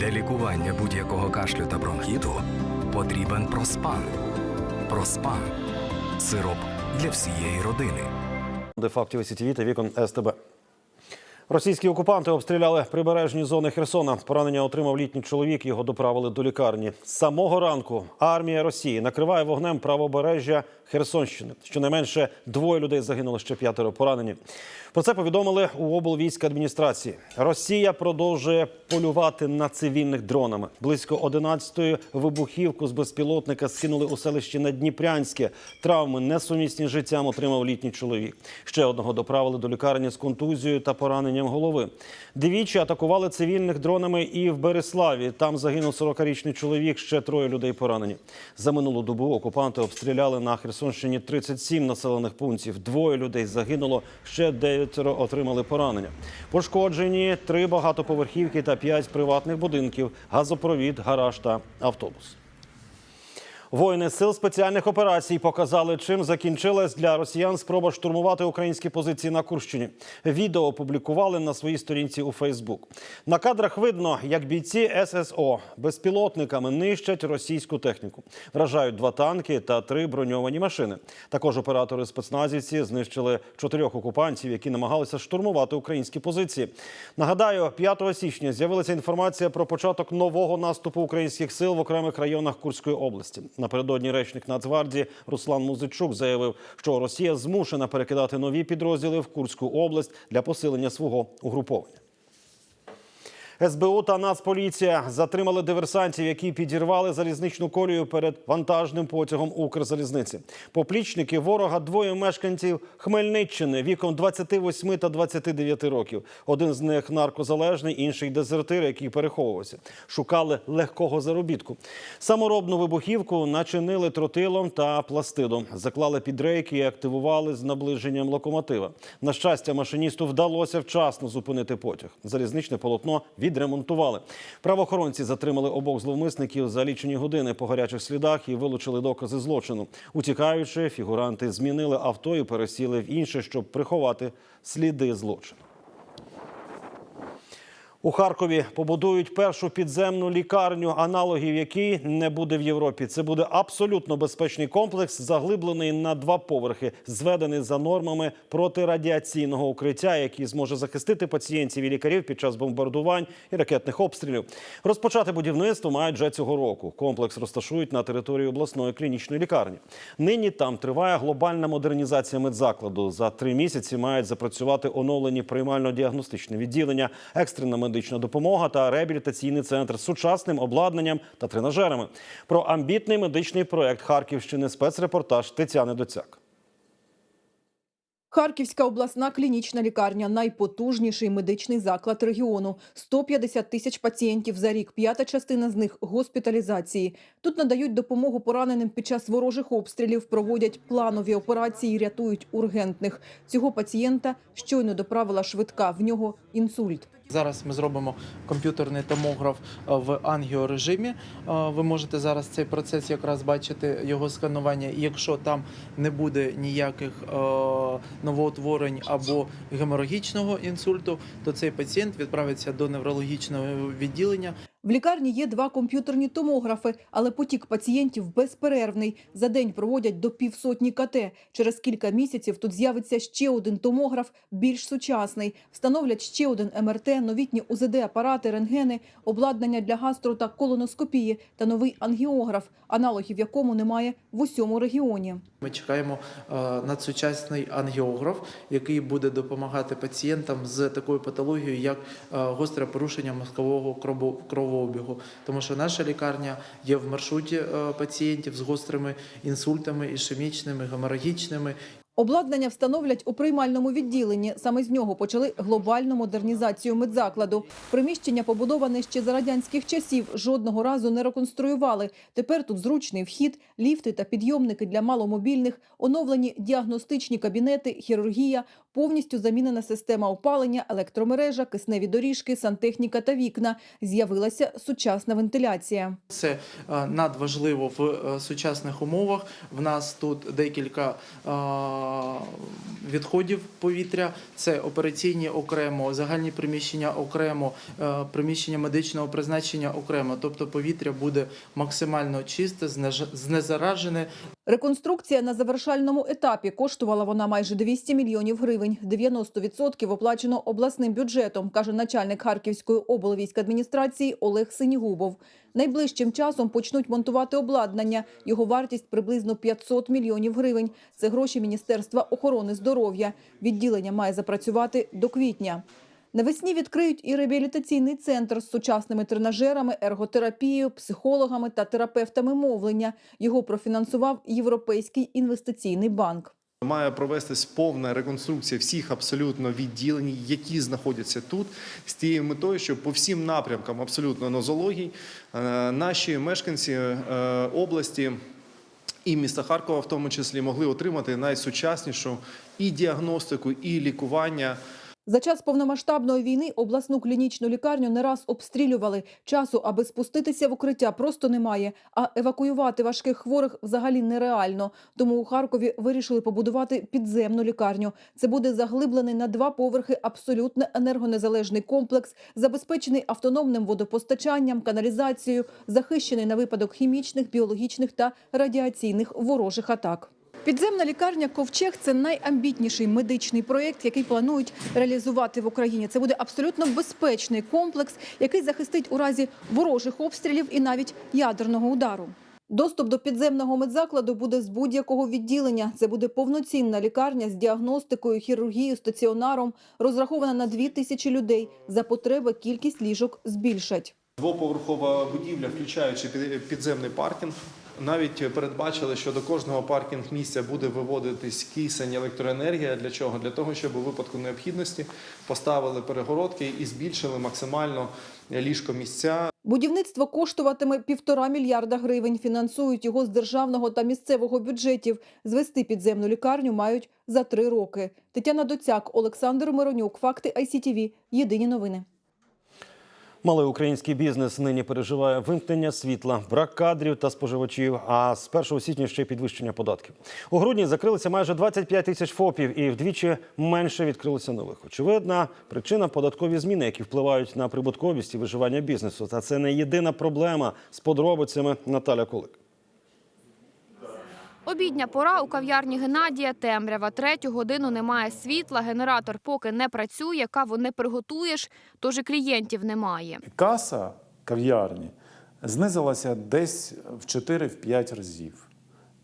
Для лікування будь-якого кашлю та бронхіту потрібен проспан. Проспан сироп для всієї родини. Де фактів СІТВ та вікон СТБ. Російські окупанти обстріляли прибережні зони Херсона. Поранення отримав літній чоловік. Його доправили до лікарні. З самого ранку армія Росії накриває вогнем правобережжя Херсонщини. Щонайменше двоє людей загинули, ще п'ятеро поранені. Про це повідомили у облвійській адміністрації. Росія продовжує полювати на цивільних дронами. Близько 11-ї вибухівку з безпілотника скинули у селищі Надніпрянське. Травми несумісні з життям отримав літній чоловік. Ще одного доправили до лікарні з контузією та пораненням голови. Двічі атакували цивільних дронами і в Береславі. Там загинув 40-річний чоловік. Ще троє людей поранені. За минулу добу окупанти обстріляли на Херсонщині 37 населених пунктів. Двоє людей загинуло. Ще дев'ятеро отримали поранення. Пошкоджені три багатоповерхівки та п'ять приватних будинків, газопровід, гараж та автобус. Воїни сил спеціальних операцій показали, чим закінчилась для росіян спроба штурмувати українські позиції на Курщині. Відео опублікували на своїй сторінці у Фейсбук. На кадрах видно, як бійці ССО безпілотниками нищать російську техніку, вражають два танки та три броньовані машини. Також оператори спецназівці знищили чотирьох окупантів, які намагалися штурмувати українські позиції. Нагадаю, 5 січня з'явилася інформація про початок нового наступу українських сил в окремих районах Курської області. Напередодні речник Нацгвардії Руслан Музичук заявив, що Росія змушена перекидати нові підрозділи в Курську область для посилення свого угруповання. СБУ та Нацполіція затримали диверсантів, які підірвали залізничну колію перед вантажним потягом Укрзалізниці. Поплічники ворога двоє мешканців Хмельниччини віком 28 та 29 років. Один з них наркозалежний, інший дезертир, який переховувався. Шукали легкого заробітку. Саморобну вибухівку начинили тротилом та пластидом, заклали під рейки і активували з наближенням локомотива. На щастя, машиністу вдалося вчасно зупинити потяг. Залізничне полотно відремонтували. Правоохоронці затримали обох зловмисників за лічені години по гарячих слідах і вилучили докази злочину. Утікаючи, фігуранти змінили авто і пересіли в інше, щоб приховати сліди злочину. У Харкові побудують першу підземну лікарню, аналогів якій не буде в Європі. Це буде абсолютно безпечний комплекс, заглиблений на два поверхи, зведений за нормами протирадіаційного укриття, який зможе захистити пацієнтів і лікарів під час бомбардувань і ракетних обстрілів. Розпочати будівництво мають вже цього року. Комплекс розташують на території обласної клінічної лікарні. Нині там триває глобальна модернізація медзакладу. За три місяці мають запрацювати оновлені приймально-діагностичне відділення, екстрена медична допомога та реабілітаційний центр з сучасним обладнанням та тренажерами. Про амбітний медичний проект Харківщини спецрепортаж Тетяни Доцяк. Харківська обласна клінічна лікарня – найпотужніший медичний заклад регіону. 150 тисяч пацієнтів за рік, п'ята частина з них – госпіталізації. Тут надають допомогу пораненим під час ворожих обстрілів, проводять планові операції, рятують ургентних. Цього пацієнта щойно доправила швидка, в нього інсульт. Зараз ми зробимо комп'ютерний томограф е, в ангіорежимі. Е, Ви можете зараз цей процес якраз бачити його сканування. Якщо там не буде ніяких е, новоутворень або геморагічного інсульту, то цей пацієнт відправиться до неврологічного відділення. В лікарні є два комп'ютерні томографи, але потік пацієнтів безперервний. За день проводять до півсотні КТ. Через кілька місяців тут з'явиться ще один томограф, більш сучасний. Встановлять ще один МРТ, новітні УЗД-апарати, рентгени, обладнання для гастро та колоноскопії та новий ангіограф, аналогів якому немає в усьому регіоні. Ми чекаємо е, надсучасний ангіограф, який буде допомагати пацієнтам з такою патологією, як е, гостре порушення мозкового кровообігу. Тому що наша лікарня є в маршруті е, пацієнтів з гострими інсультами, ішемічними, геморагічними Обладнання встановлять у приймальному відділенні. Саме з нього почали глобальну модернізацію медзакладу. Приміщення побудоване ще за радянських часів. Жодного разу не реконструювали. Тепер тут зручний вхід, ліфти та підйомники для маломобільних, оновлені діагностичні кабінети, хірургія, повністю замінена система опалення, електромережа, кисневі доріжки, сантехніка та вікна. З'явилася сучасна вентиляція. Це е, надважливо в е, сучасних умовах. В нас тут декілька е, відходів повітря. Це операційні окремо, загальні приміщення окремо, приміщення медичного призначення окремо. Тобто повітря буде максимально чисте, знезаражене. Реконструкція на завершальному етапі коштувала вона майже 200 мільйонів гривень. 90% оплачено обласним бюджетом, каже начальник Харківської облвійськадміністрації Олег Синігубов. Найближчим часом почнуть монтувати обладнання. Його вартість приблизно 500 мільйонів гривень. Це гроші Міністерства охорони здоров'я. Відділення має запрацювати до квітня. Навесні відкриють і реабілітаційний центр з сучасними тренажерами, ерготерапією, психологами та терапевтами мовлення. Його профінансував Європейський інвестиційний банк. Має провестись повна реконструкція всіх абсолютно відділень, які знаходяться тут, з тією метою, щоб по всім напрямкам абсолютно нозологій е, наші мешканці е, області. І міста Харкова, в тому числі, могли отримати найсучаснішу і діагностику, і лікування. За час повномасштабної війни обласну клінічну лікарню не раз обстрілювали. Часу, аби спуститися в укриття, просто немає. А евакуювати важких хворих взагалі нереально. Тому у Харкові вирішили побудувати підземну лікарню. Це буде заглиблений на два поверхи абсолютно енергонезалежний комплекс, забезпечений автономним водопостачанням, каналізацією, захищений на випадок хімічних, біологічних та радіаційних ворожих атак. Підземна лікарня Ковчег це найамбітніший медичний проєкт, який планують реалізувати в Україні. Це буде абсолютно безпечний комплекс, який захистить у разі ворожих обстрілів і навіть ядерного удару. Доступ до підземного медзакладу буде з будь-якого відділення. Це буде повноцінна лікарня з діагностикою, хірургією, стаціонаром, розрахована на дві тисячі людей. За потреби кількість ліжок збільшать. Двоповерхова будівля, включаючи під- підземний паркінг. Навіть передбачили, що до кожного паркінг місця буде виводитись кисень, електроенергія. Для чого? Для того, щоб у випадку необхідності поставили перегородки і збільшили максимально ліжко місця. Будівництво коштуватиме півтора мільярда гривень. Фінансують його з державного та місцевого бюджетів. Звести підземну лікарню мають за три роки. Тетяна Доцяк, Олександр Миронюк. Факти ICTV. Єдині новини. Малий український бізнес нині переживає вимкнення світла, брак кадрів та споживачів. А з 1 січня ще й підвищення податків. У грудні закрилися майже 25 тисяч ФОПів і вдвічі менше відкрилося нових. Очевидна причина податкові зміни, які впливають на прибутковість і виживання бізнесу. Та це не єдина проблема з подробицями Наталя Кулик. Обідня пора у кав'ярні Геннадія темрява. Третю годину немає світла, генератор поки не працює, каву не приготуєш, тож і клієнтів немає. Каса кав'ярні знизилася десь в 4-5 разів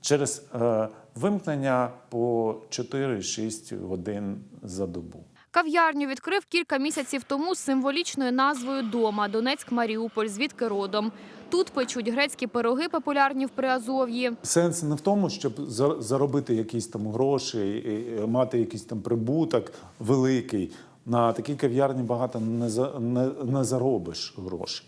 через е, вимкнення по 4-6 годин за добу. Кав'ярню відкрив кілька місяців тому з символічною назвою Дома Донецьк Маріуполь, звідки родом. Тут печуть грецькі пироги, популярні в Приазов'ї. Сенс не в тому, щоб за- заробити якісь там гроші, мати якийсь там прибуток великий. На такій кав'ярні багато не, за, не, не заробиш грошей.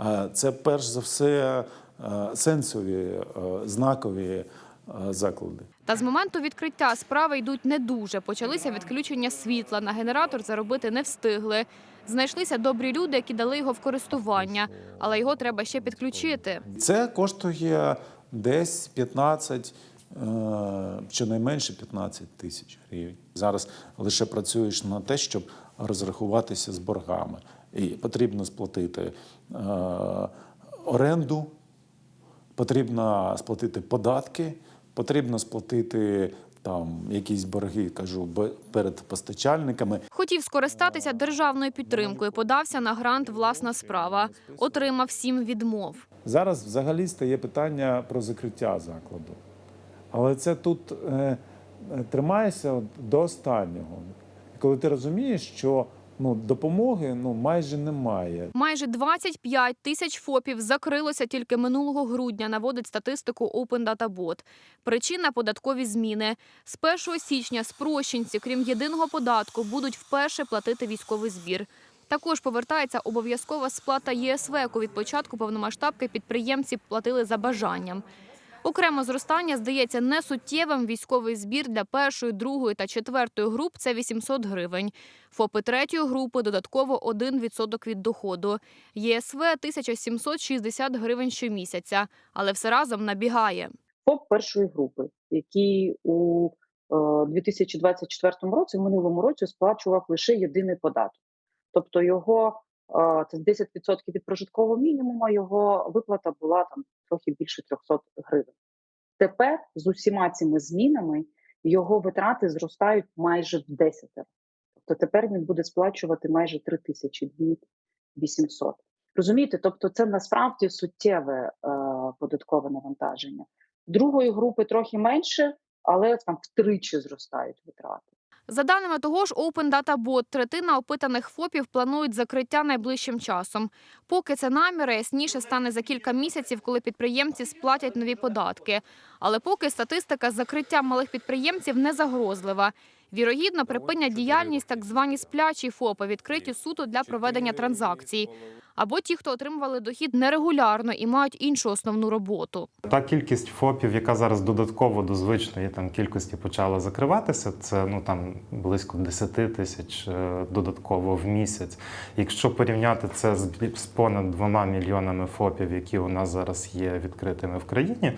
Е, Це перш за все е, сенсові, е, знакові заклади. Та з моменту відкриття справи йдуть не дуже. Почалися відключення світла. На генератор заробити не встигли. Знайшлися добрі люди, які дали його в користування, але його треба ще підключити. Це коштує десь 15, е, щонайменше 15 тисяч гривень. Зараз лише працюєш на те, щоб розрахуватися з боргами. І потрібно сплатити е, оренду, потрібно сплатити податки, потрібно сплатити там якісь борги, кажу, перед постачальниками. Хотів скористатися державною підтримкою. Подався на грант власна справа. Отримав сім відмов. Зараз взагалі стає питання про закриття закладу. Але це тут е, е, тримаєшся от до останнього. Коли ти розумієш, що ну, допомоги ну, майже немає. Майже 25 тисяч ФОПів закрилося тільки минулого грудня, наводить статистику Open Data Bot. Причина – податкові зміни. З 1 січня спрощенці, крім єдиного податку, будуть вперше платити військовий збір. Також повертається обов'язкова сплата ЄСВ, яку від початку повномасштабки підприємці платили за бажанням. Окремо зростання здається несуттєвим. Військовий збір для першої, другої та четвертої груп – це 800 гривень. ФОПи третьої групи – додатково 1% від доходу. ЄСВ – 1760 гривень щомісяця. Але все разом набігає. ФОП першої групи, який у е, 2024 році, в минулому році, сплачував лише єдиний податок. Тобто його е, це 10% від прожиткового мінімуму, його виплата була там трохи більше 300 гривень. Тепер з усіма цими змінами його витрати зростають майже в 10. Тобто тепер він буде сплачувати майже 3 тисячі 800. Розумієте, тобто це насправді суттєве е, податкове навантаження. Другої групи трохи менше, але там втричі зростають витрати. За даними того ж Open Data Bot, третина опитаних ФОПів планують закриття найближчим часом. Поки це наміри, ясніше стане за кілька місяців, коли підприємці сплатять нові податки. Але поки статистика з закриття малих підприємців не загрозлива. Вірогідно, припинять діяльність так звані сплячі ФОПи, відкриті суто для проведення транзакцій. Або ті, хто отримували дохід нерегулярно і мають іншу основну роботу. Та кількість ФОПів, яка зараз додатково до звичної там кількості почала закриватися, це ну там близько 10 тисяч е, додатково в місяць. Якщо порівняти це з, понад двома мільйонами ФОПів, які у нас зараз є відкритими в країні,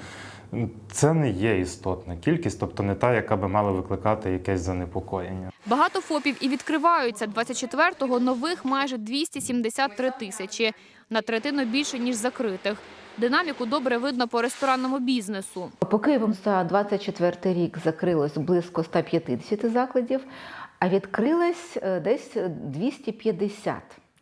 це не є істотна кількість, тобто не та, яка би мала викликати якесь занепокоєння. Багато ФОПів і відкриваються. 24-го нових майже 273 тисячі. На третину більше, ніж закритих. Динаміку добре видно по ресторанному бізнесу. По Києвам за 24 рік закрилось близько 150 закладів, а відкрилось е, десь 250.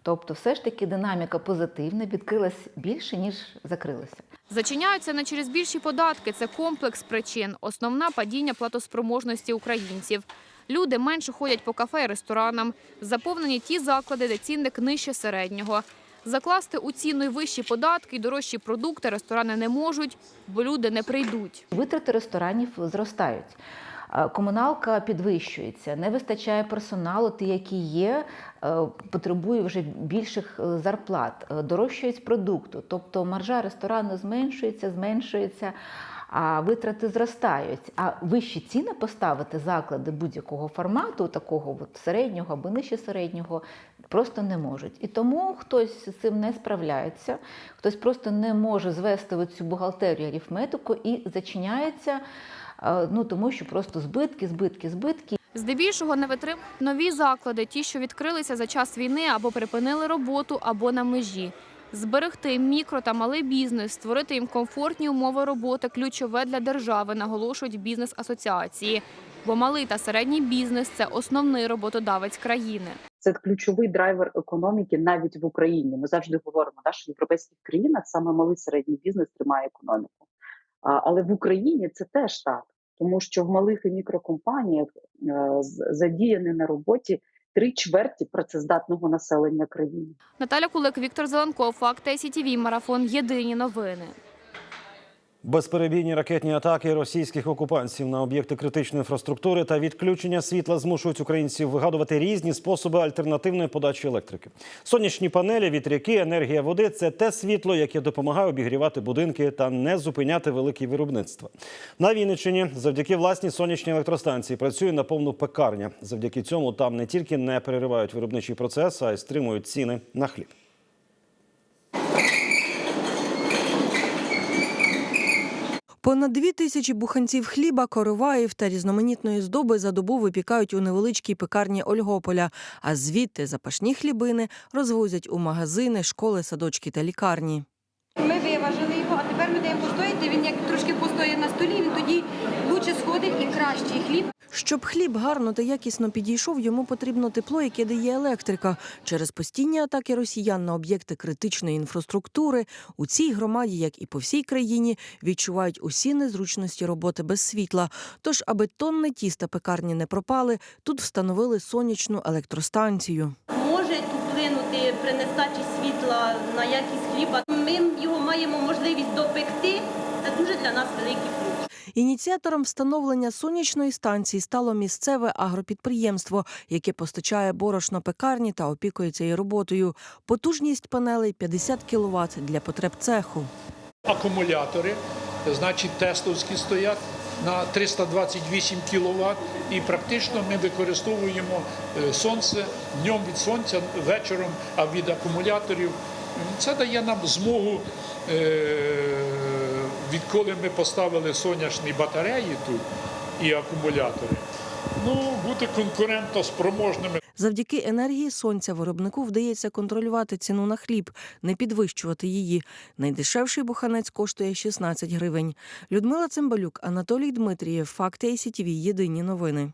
Тобто, все ж таки динаміка позитивна, відкрилась більше, ніж закрилося. Зачиняються не через більші податки. Це комплекс причин. Основна падіння платоспроможності українців. Люди менше ходять по кафе і ресторанам. Заповнені ті заклади, де цінник нижче середнього. Закласти у ціну й вищі податки і дорожчі продукти ресторани не можуть, бо люди не прийдуть. Витрати ресторанів зростають. Комуналка підвищується, не вистачає персоналу, ті, які є, е, потребує вже більших е, зарплат, Е, дорожчають продукту. Тобто маржа ресторану зменшується, зменшується, а витрати зростають. А вищі ціни поставити заклади будь-якого формату, такого от середнього або нижче середнього, просто не можуть. І тому хтось з цим не справляється, хтось просто не може звести цю бухгалтерію арифметику і зачиняється. Е, Ну тому що просто збитки, збитки, збитки. Здебільшого не витримують нові заклади, ті, що відкрилися за час війни або припинили роботу, або на межі. Зберегти мікро та малий бізнес, створити їм комфортні умови роботи ключове для держави, наголошують бізнес-асоціації. Бо малий та середній бізнес це основний роботодавець країни. Це ключовий драйвер економіки навіть в Україні. Ми завжди говоримо, що в європейських країнах саме малий середній бізнес тримає економіку. Але в Україні це теж так, тому що в малих і мікрокомпаніях е, задіяні на роботі три чверті працездатного населення країни. Наталя Кулик, Віктор Зеленков, Факт сітіві Марафон. Єдині новини. Безперебійні ракетні атаки російських окупантів на об'єкти критичної інфраструктури та відключення світла змушують українців вигадувати різні способи альтернативної подачі електрики. Сонячні панелі, вітряки, енергія води це те світло, яке допомагає обігрівати будинки та не зупиняти великі виробництва. На Вінниччині завдяки власній сонячній електростанції працює на повну пекарня. Завдяки цьому там не тільки не переривають виробничий процес, а й стримують ціни на хліб. Понад дві тисячі буханців хліба, короваїв та різноманітної здоби за добу випікають у невеличкій пекарні Ольгополя, а звідти запашні хлібини розвозять у магазини, школи, садочки та лікарні. А тепер ми даємо постояти. Він як трошки постоїть на столі, він тоді лучше сходить і кращий хліб. Щоб хліб гарно та якісно підійшов, йому потрібно тепло, яке дає електрика. Через постійні атаки росіян на об'єкти критичної інфраструктури у цій громаді, як і по всій країні, відчувають усі незручності роботи без світла. Тож, аби тонни тіста пекарні не пропали, тут встановили сонячну електростанцію. Може вплинути при нестачі світла на якість хліба. Ми маємо можливість допекти. Це дуже для нас великий плюс. Ініціатором встановлення сонячної станції стало місцеве агропідприємство, яке постачає борошно пекарні та опікується її роботою. Потужність панелей 50 кВт для потреб цеху. акумулятори значить тесловські стоять на 328 кВт, і практично ми використовуємо е, сонце днем від сонця, вечором, а від акумуляторів. Це дає нам змогу, е, відколи ми поставили сонячні батареї тут і акумулятори, ну, бути конкурентоспроможними. Завдяки енергії сонця виробнику вдається контролювати ціну на хліб, не підвищувати її. Найдешевший буханець коштує 16 гривень. Людмила Цимбалюк, Анатолій Дмитрієв. Факти СІТВ. Єдині новини.